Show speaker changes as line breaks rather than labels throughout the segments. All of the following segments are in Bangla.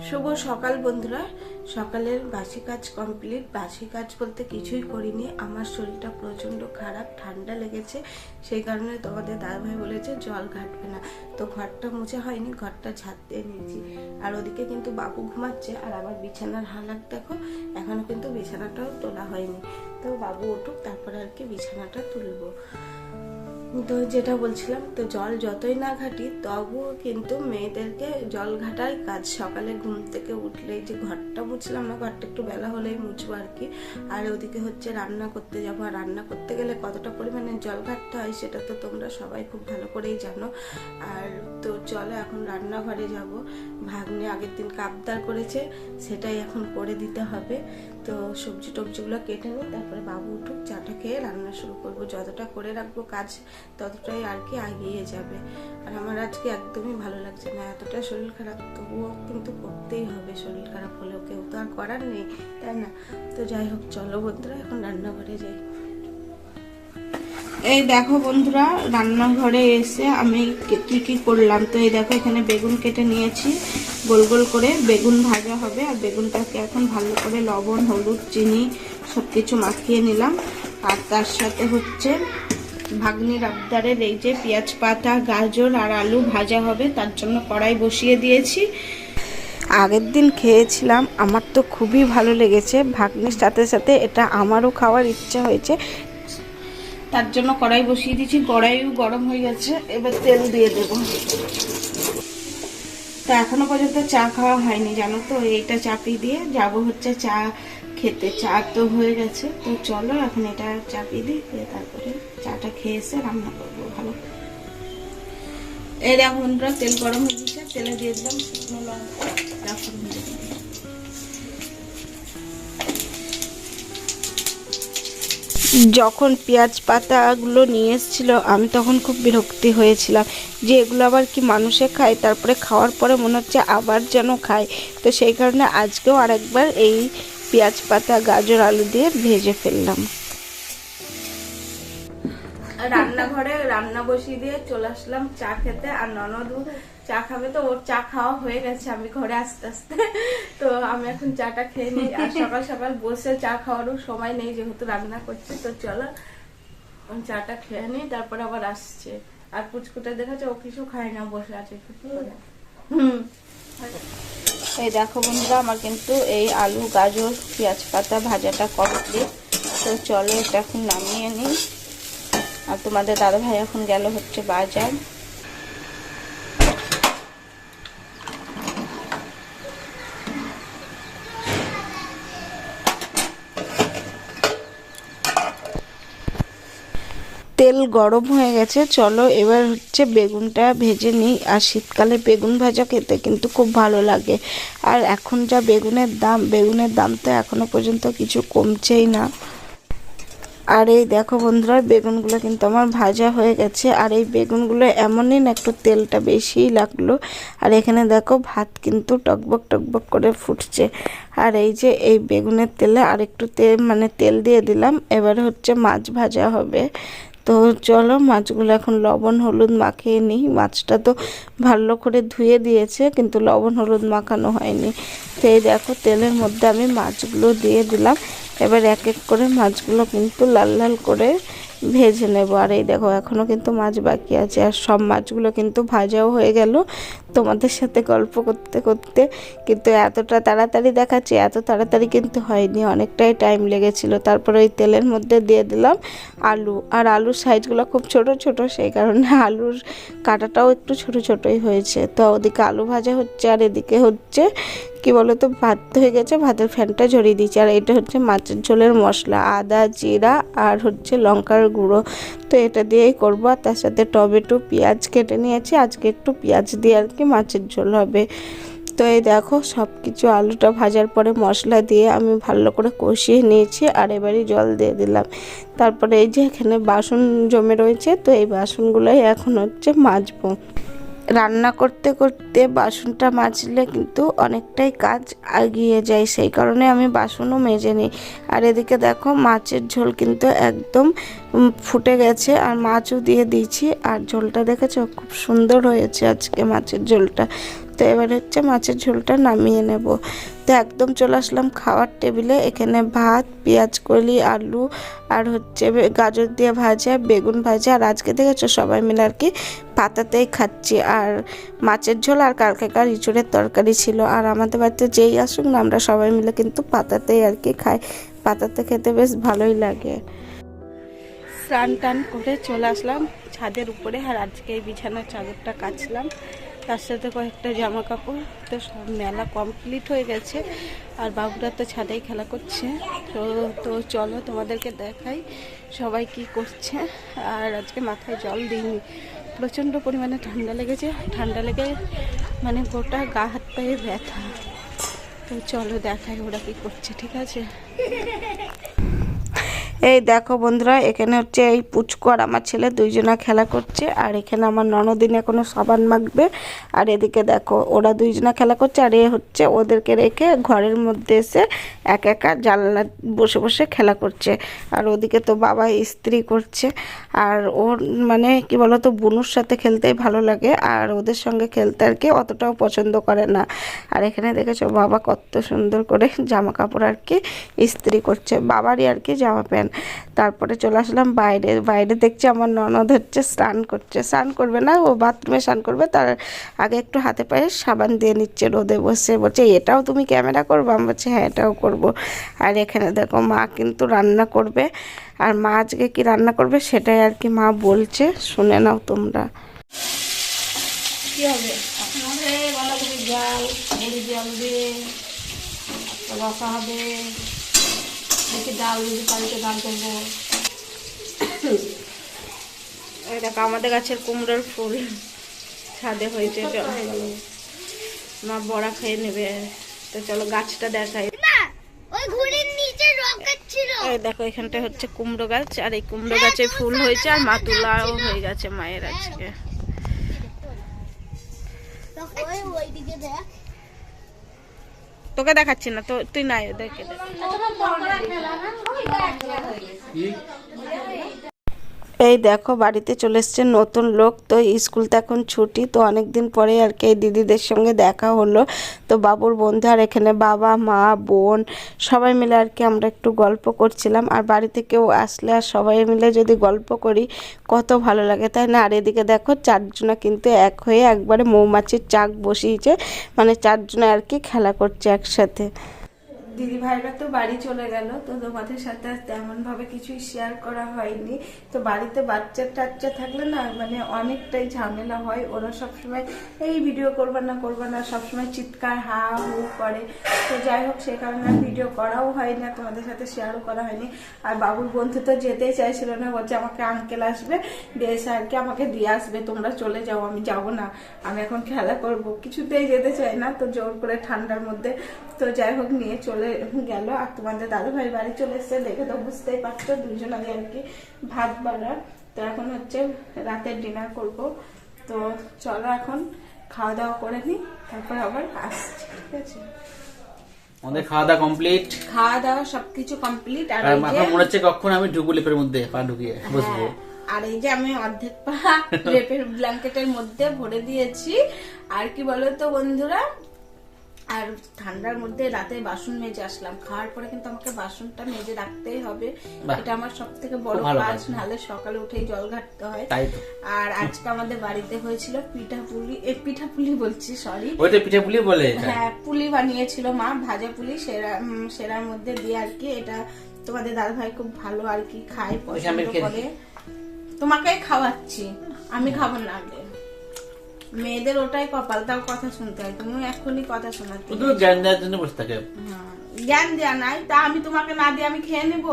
শুভ সকাল বন্ধুরা। সকালের বাসি কাজ কমপ্লিট বাসি কাজ বলতে কিছুই করিনি। আমার শরীরটা প্রচণ্ড খারাপ, ঠান্ডা লেগেছে। সেই কারণে তোমাদের দাদাভাই বলেছে, জল ঘাটবে না। তো ঘরটা মুছে হয়নি, ঘরটা ঝাঁট দিয়ে নিয়েছি। আর ওদিকে কিন্তু বাবু ঘুমাচ্ছে, আর আমার বিছানার হালাত দেখো এখনও কিন্তু বিছানাটাও তোলা হয়নি। তো বাবু উঠুক, তারপরে আর কি বিছানাটা তুলবো। তো যেটা বলছিলাম, তো জল যতই না ঘাটি তবুও কিন্তু মেয়েদেরকে জল ঘাটাই কাজ। সকালে ঘুম থেকে উঠলেই যে ঘরটা মুছলাম না, ঘরটা একটু বেলা হলেই মুছবো আর কি। আর ওদিকে হচ্ছে রান্না করতে যাব। আর রান্না করতে গেলে কতটা পরিমাণে জল ঘাটতে হয় সেটা তো তোমরা সবাই খুব ভালো করেই জানো। আর তো চলো এখন রান্নাঘরে যাব। ভাগ্নে আগের দিন কাবদার করেছে, সেটাই এখন করে দিতে হবে। তো সবজি টবজিগুলো কেটে নিই তারপরে বাবু উঠুক, চাটা খেয়ে রান্না শুরু করব। যতটা করে রাখব কাজ ততটাই আর কি এগিয়ে যাবে। আর আমার আজকে একদমই ভালো লাগছে না, এতটা শরীর খারাপ, তবুও কিন্তু করতেই হবে শরীর খারাপ হলেও কেউ তো আর করার নেই, তাই না? তো যাই হোক, চলো বন্ধুরা, এখন রান্নাঘরে যাই। এই দেখো বন্ধুরা, রান্নাঘরে এসে আমি কি কি করলাম? তো এই দেখো, এখানে বেগুন কেটে নিয়েছি, গোল গোল করে। বেগুন ভাজা হবে, আর বেগুনটাকে এখন ভালো করে লবণ, হলুদ, চিনি সব কিছু মাখিয়ে নিলাম। আর তার সাথে হচ্ছে ভাগ্নির আবদারের এই যে পেঁয়াজ পাতা, গাজর আর আলু ভাজা হবে, তার জন্য কড়াই বসিয়ে দিয়েছি। আগের দিন খেয়েছিলাম, আমার তো খুবই ভালো লেগেছে। ভাগ্নির সাথে সাথে এটা আমারও খাওয়ার ইচ্ছা হয়েছে। তার জন্য কড়াই বসিয়ে দিয়েছি, কড়াইও গরম হয়ে গেছে, এবার তেল দিয়ে দেব। তা এখনও পর্যন্ত চা খাওয়া হয়নি, জানো তো, এইটা চাপিয়ে দিয়ে যাব হচ্ছে চা খেতে চা তো হয়ে গেছে। তো চলো এখন এটা চাপিয়ে দিই, দিয়ে তারপরে চাটা খেয়ে এসে রান্না করব, ভালো? এই দেখো তেল গরম হয়ে গেছে, তেলে দিয়ে দিলাম শুকনো লঙ্কা যখন পেঁয়াজ পাতাগুলো নিয়ে এসেছিল, আমি তখন খুব বিরক্তি হয়েছিলাম যে এগুলো আবার কি মানুষে খায়, তারপরে খাওয়ার পরে মনে হচ্ছে আবার যেন খায়। তো সেই কারণে আজকেও আরেকবার এই পেঁয়াজ পাতা, গাজর, আলু দিয়ে ভেজে ফেললাম। রান্নাঘরে রান্না বসিয়ে দিয়ে চলে আসলাম চা খেতে। আর ননদ চা খাবে তো, ওর চা খাওয়া হয়ে গেছে আমি ঘরে আস্তে আস্তে। তো আমি এখন চাটা খেয়ে নিই। আর সকাল সকাল বসে চা খাওয়ারও সময় নেই যেহেতু রান্না করছে। তো চলো, চাটা খেয়ে নিই, তারপর আবার আসছে। আর পুচকুটা দেখেছে, ও কিছু খায় না, বসে আছে। হুম। এই দেখো বন্ধুরা, আমার কিন্তু এই আলু, গাজর, পেঁয়াজ পাতা ভাজাটা কমপ্লিট তো চলো এটা এখন নামিয়ে নিই। আর তোমাদের দাদা ভাই এখন গেল হচ্ছে বাজার। তেল গরম হয়ে গেছে, চলো এবার হচ্ছে বেগুনটা ভেজে নিই। আর শীতকালে বেগুন ভাজা খেতে কিন্তু খুব ভালো লাগে। আর এখন যা বেগুনের দাম বেগুনের দাম তো এখনও পর্যন্ত কিছু কমছেই না। আর এই দেখো বন্ধুরা, বেগুনগুলো কিন্তু আমার ভাজা হয়ে গেছে। আর এই বেগুনগুলো এমনই না, একটু তেলটা বেশিই লাগল। আর এখানে দেখো ভাত কিন্তু টকবক টকবক করে ফুটছে। আর এই যে এই বেগুনের তেলে আর একটু তেল মানে তেল দিয়ে দিলাম। এবার হচ্ছে মাছ ভাজা হবে। তো চলো, মাছগুলো এখন লবণ, হলুদ মাখিয়ে নিই। মাছটা তো ভালো করে ধুয়ে দিয়েছে, কিন্তু লবণ, হলুদ মাখানো হয়নি। তো এই দেখো, তেলের মধ্যে আমি মাছগুলো দিয়ে দিলাম। এবার এক এক করে মাছগুলো কিন্তু লাল লাল করে ভেজে নেব। আর এই দেখো এখনও কিন্তু মাছ বাকি আছে। আর সব মাছগুলো কিন্তু ভাজাও হয়ে গেল। তোমাদের সাথে গল্প করতে করতে কিন্তু এতটা তাড়াতাড়ি দেখাচ্ছে, এত তাড়াতাড়ি কিন্তু হয়নি। অনেকটাই টাইম লেগেছিল। তারপরে ওই তেলের মধ্যে দিয়ে দিলাম আলু। আর আলুর সাইজগুলো খুব ছোট ছোট, সেই কারণে আলুর কাটাটাও একটু ছোট ছোটই হয়েছে। তো ওদিকে আলু ভাজা হচ্ছে আর এদিকে হচ্ছে কি বলো তো ভাত হয়ে গেছে, ভাতের ফ্যানটা ঝরিয়ে দিয়েছি। আর এটা হচ্ছে মাছের ঝোলের মশলা, আদা, জিরা আর হচ্ছে লঙ্কার গুঁড়ো। তো এটা দিয়েই করব। আর তার সাথে টমেটো, পেঁয়াজ কেটে নিয়েছি। আজকে একটু পেঁয়াজ দিয়ে আর কি মাছের ঝোল হবে। তো এই দেখো সব কিছু আলুটা ভাজার পরে মশলা দিয়ে আমি ভালো করে কষিয়ে নিয়েছি আর এবারে জল দিয়ে দিলাম। তারপরে এই যে এখানে বাসন জমে রয়েছে, তো এই বাসনগুলোই এখন হচ্ছে মাজবো। রান্না করতে করতে বাসনটা মাজলে কিন্তু অনেকটাই কাজ এগিয়ে যায়। সেই কারণে আমি বাসনও মেজে নিই। আর এদিকে দেখো মাছের ঝোল কিন্তু একদম ফুটে গেছে। আর মাছও দিয়ে দিয়েছি। আর ঝোলটা দেখেছ? খুব সুন্দর হয়েছে আজকে মাছের ঝোলটা। তো এবার হচ্ছে মাছের ঝোলটা নামিয়ে নেব। তো একদম চলে আসলাম খাওয়ার টেবিলে। এখানে ভাত, পেঁয়াজ কলি, আলু আর হচ্ছে গাজর দিয়ে ভাজা, বেগুন ভাজা। আর আজকে দেখেছ সবাই মিলে আর কি পাতাতেই খাচ্ছি। আর মাছের ঝোল আর কালকেকার ইঁচড়ের তরকারি ছিল। আর আমাদের বাড়িতে যেই আসুক না, আমরা সবাই মিলে কিন্তু পাতাতেই আর কি খাই। পাতাতে খেতে বেশ ভালোই লাগে। স্নান টান করে চলে আসলাম ছাদের উপরে। আর আজকে এই বিছানার চাদরটা কাচলাম। তার সাথে কয়েকটা জামা কাপড় তো সব মেলা কমপ্লিট হয়ে গেছে। আর বাবুরা তো ছাদেই খেলা করছে। তো তো চলো তোমাদেরকে দেখাই সবাই কি করছে। আর আজকে মাথায় জল দিইনি। প্রচণ্ড পরিমাণে ঠান্ডা লেগেছে। ঠান্ডা লেগে মানে গোটা গা হাত পায়ে ব্যথা। তো চলো দেখাই ওরা কি করছে, ঠিক আছে? এই দেখো বন্ধুরা, এখানে হচ্ছে এই পুচকু আর আমার ছেলে দুইজনা খেলা করছে, আর এখানে আমার ননদিন এখনও সাবান মাখবে, আর এদিকে দেখো ওরা দুইজনা খেলা করছে, আর এ হচ্ছে ওদেরকে রেখে ঘরের মধ্যে এসে এক একা জানলা বসে বসে খেলা করছে, আর ওদিকে তো বাবা ইস্ত্রি করছে, আর ওর মানে কি বলতো, বুনুর সাথে খেলতেই ভালো লাগে, আর ওদের সঙ্গে খেলতে আর কি অতটাও পছন্দ করে না, আর এখানে দেখেছ বাবা কত সুন্দর করে জামা কাপড় আর কি ইস্ত্রি করছে, বাবারই আর কি জামা প্যান্ট তারপরে চলে আসলাম বাইরে। বাইরে দেখছি আমার ননদ হচ্ছে স্নান করছে। স্নান করবে না ও বাথরুমে স্নান করবে তার আগে একটু হাতে পায়ে সাবান দিয়ে নিচ্ছে রোদে বসে বলছে এটাও তুমি ক্যামেরা করব? আমি বলছি হ্যাঁ এটাও করব। আর এখানে দেখো মা কিন্তু রান্না করবে। আর মা আজকে কি রান্না করবে সেটাই আর কি মা বলছে। শুনে নাও তোমরা। কি হবে? হবে বাঁধাকপি জাল মুড়ি জল দিয়ে রসা হবে দেখি ডাল যদি পানিতে ডাল এই দেখো আমাদের গাছের কুমড়োর ফুল ছাদে হয়েছে চলো। মা বড়া খেয়ে নেবে। তো চলো গাছটা দেখাই।
ওই ঘুড়ির নিচে রকেট ছিল।
এই দেখো এখানটা হচ্ছে কুমড়ো গাছ আর এই কুমড়ো গাছে ফুল হয়েছে আর মাতুলাও হয়ে গেছে মায়ের আজকে।
ওই ওইদিকে দেখ।
তোকে দেখাচ্ছি না তো তুই নাই দেখে। দেখ এই দেখো, বাড়িতে চলে এসছে নতুন লোক। তো স্কুল তো এখন ছুটি, তো অনেক দিন পরে আর কি এই দিদিদের সঙ্গে দেখা হলো। তো বাবুর বন্ধু আর এখানে বাবা, মা, বোন সবাই মিলে আর কি আমরা একটু গল্প করছিলাম। আর বাড়িতে কেউ আসলে আর সবাই মিলে যদি গল্প করি, কত ভালো লাগে, তাই না? আর এদিকে দেখো, চারজনা কিন্তু এক হয়ে একবারে মৌমাছির চাক বসিয়েছে। মানে চারজনে আর কি খেলা করছে একসাথে। দিদি ভাইরা তো বাড়ি চলে গেল, তো তোমাদের সাথে তেমন ভাবে কিছুই শেয়ার করা হয়নি। তো বাড়িতে বাচ্চা টাচ্চা থাকলে না মানে অনেকটাই ঝামেলা হয়। ওরা সবসময়, এই ভিডিও করবে না করবে না। সবসময় চিৎকার, হা, হু করে। তো যাই হোক, সে কারণে ভিডিও করাও হয় না তোমাদের সাথে শেয়ারও করা হয়নি। আর বাবুর বন্ধু তো যেতেই চাইছিল না, বলছে আমাকে আঙ্কেল আসবে, দিয়ে এসে আর কি আমাকে দিয়ে আসবে, তোমরা চলে যাও, আমি যাব না, আমি এখন খেলা করব। কিছুতেই যেতে চাই না, তো জোর করে ঠান্ডার মধ্যে। তো যাই হোক, নিয়ে চলে গেল আর তোমাদের দাদু ভাই বাড়ি চলে এসছে। দেখে তো বুঝতেই পারছ দুজন আগে আর কি ভাত বাড়া তো এখন হচ্ছে রাতের ডিনার করব। তো চলো এখন খাওয়া দাওয়া করে নিই তারপর আবার আসছি ঠিক আছে?
আমাদের খাওয়া দাওয়া কমপ্লিট
খাওয়া দাওয়া সবকিছু কমপ্লিট আর
মাথা মনে হচ্ছে কখন আমি ঢুকবো লিপের মধ্যে পা ঢুকিয়ে বসবো।
হ্যাঁ, আর এই যে আমি অর্ধেক পা লেপের ব্ল্যাঙ্কেটের মধ্যে ভরে দিয়েছি। আর কি বলো তো বন্ধুরা আর ঠান্ডার মধ্যে রাতে বাসন মেজে আসলাম। খাওয়ার পরে কিন্তু আমাকে বাসনটা মেজে রাখতেই হবে। এটা আমার সব থেকে বড় কাজ। নাহলে সকালে উঠেই জল ঘাটতে হয়। আর আজকে আমাদের বাড়িতে হয়েছিল পিঠা পুলি এ পিঠা পুলি বলছি সরি
ওইটা পিঠে পুলি বলে
হ্যাঁ পুলি বানিয়েছিল মা ভাজা পুলি সেরা সেরার মধ্যে দিয়ে আর কি। এটা তোমাদের দাদা ভাই খুব ভালো আর কি খায় পছন্দ করে। তোমাকেই খাওয়াচ্ছি। আমি খাব না আগে। মেয়েদের ওটাই কপাল তাও কথা শুনতে হয়। তুমি এখনই কথা শোনাতে
শুধু জ্ঞান দেওয়ার জন্য বসে থাকে।
হ্যাঁ, জ্ঞান দেয়া নাই তা আমি তোমাকে না দিয়ে আমি খেয়ে নিব?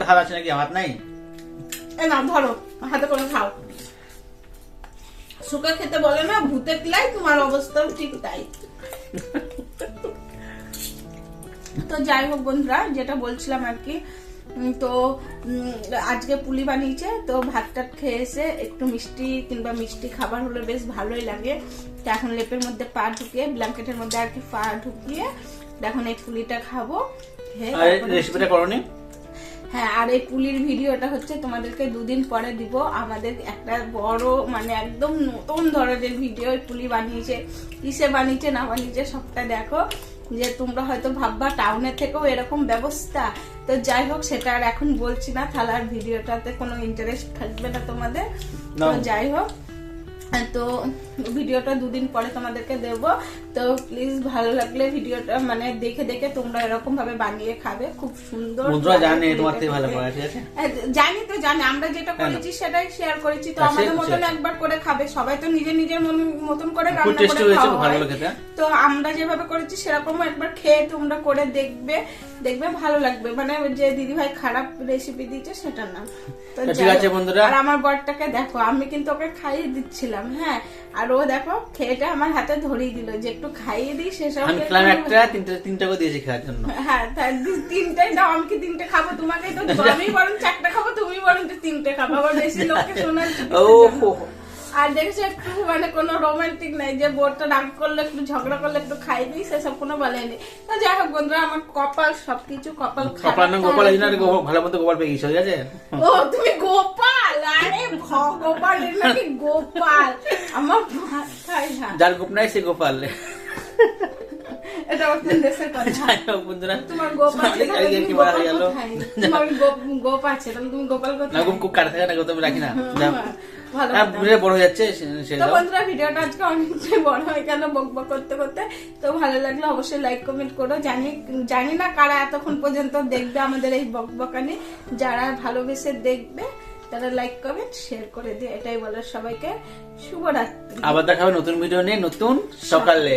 হাত আছে নাকি? আমার নাই?
এ না ধরো হাতে করে খাও। শুকে খেতে বলে না ভূতে কিলাই তোমার অবস্থাও ঠিক তাই। তো যাই হোক বন্ধুরা যেটা বলছিলাম আর কি তো আজকে পুলি বানিয়েছে তো ভাত টাত খেয়ে এসে একটু মিষ্টি কিংবা মিষ্টি খাবার হলে বেশ ভালোই লাগে। তো এখন লেপের মধ্যে পা ঢুকিয়ে ব্ল্যাঙ্কেটের মধ্যে আর কি পা ঢুকিয়ে এখন এই পুলিটা খাব
রেসিপিটা করনি?
হ্যাঁ আর এই পুলির ভিডিওটা হচ্ছে তোমাদেরকে দুদিন পরে দিব। আমাদের একটা বড় মানে একদম নতুন ধরনের ভিডিও পুলি বানিয়েছে। কিসে বানিয়েছে না বানিয়েছে সবটা দেখো। যে তোমরা হয়তো ভাববা টাউনে থেকেও এরকম ব্যবস্থা। তো যাই হোক সেটা আর এখন বলছি না তাহলে আর ভিডিওটাতে কোনো ইন্টারেস্ট থাকবে না তোমাদের। তো যাই হোক। তো ভিডিওটা দুদিন পরে তোমাদেরকে দেব। তো প্লিজ ভালো লাগলে ভিডিওটা মানে দেখে দেখে তোমরা এরকম ভাবে বানিয়ে খাবে। খুব সুন্দর লাগে
জানে তোমার থেকে ভালো
খেতে।
করে ঠিক আছে?
হ্যাঁ, জানি তো জানি আমরা যেটা করেছি সেটাই শেয়ার করেছি। তো আমাদের মতন একবার করে খাবে। সবাই তো নিজের নিজের মন- মতন করে রান্না করে
ভালো লাগে
তো আমরা যেভাবে করেছি সেরকম একবার খেয়ে তোমরা করে দেখবে। দেখবে ভালো লাগবে। মানে যে দিদি ভাই খারাপ রেসিপি দিয়েছে সেটা না তো
তো ঠিক আছে বন্ধুরা।
আর আমার বরটাকে দেখো আমি কিন্তু ওকে খাইয়ে দিচ্ছিলাম। হ্যাঁ। আর ও দেখো খেয়েটা আমার হাতে ধরিয়ে দিল যে একটু খাইয়ে দিই সেসব
আমি খেলাম একটা তিনটা তিনটা করে দিয়েছি খাওয়ার জন্য।
হ্যাঁ তিনটাই দাও আমি কি তিনটে খাব? তোমাকে তো আমি বরং চারটে খাব তুমি বরং তিনটে খাব। আবার বেশি লোককে শোনার
ও
আর দেখছ একটু মানে কোনো রোমান্টিক নাই যে বোরটা রাগ করলে একটু ঝগড়া করলে একটু খাই দিই সেসব কোনো বলেনি। তো যাই হোক বন্ধুরা আমার কপাল সবকিছু কপাল
কপাল না এই জন্য ভালো মতো গোপাল পেয়ে গেছো ঠিক আছে?
ও তুমি ভগবান নাকি গোপাল। আমার মাথায় না।
যার গোপ নাই সে গোপাল।
এটা আমার দেশের কথা।
বন্ধুরা।
তোমার গোপ আছে
অনেক
তাহলে
আগে
তুমি
কি বলা
গোপাল
গেল?
তোমার গোপ গোপ আছে তাহলে তুমি গোপাল
না গোপ কাটা থাকে না গোপ আমি রাখি না।
ভালো কথা।
বুড়ে হয়ে যাচ্ছে
তো বন্ধুরা ভিডিওটা আজকে অনেকটাই বড় হয়ে গেল বক বক করতে করতে। তো ভালো লাগল অবশ্যই লাইক কমেন্ট করো। জানি জানি না কারা এতক্ষণ পর্যন্ত দেখবে আমাদের এই বক বকানি। যারা ভালোবেসে দেখবে তারা লাইক কমেন্ট শেয়ার করে দিয়ে এটাই বলার সবাইকে। শুভরাত্রি।
আবার দেখা হবে নতুন ভিডিও নিয়ে। নতুন সকালে।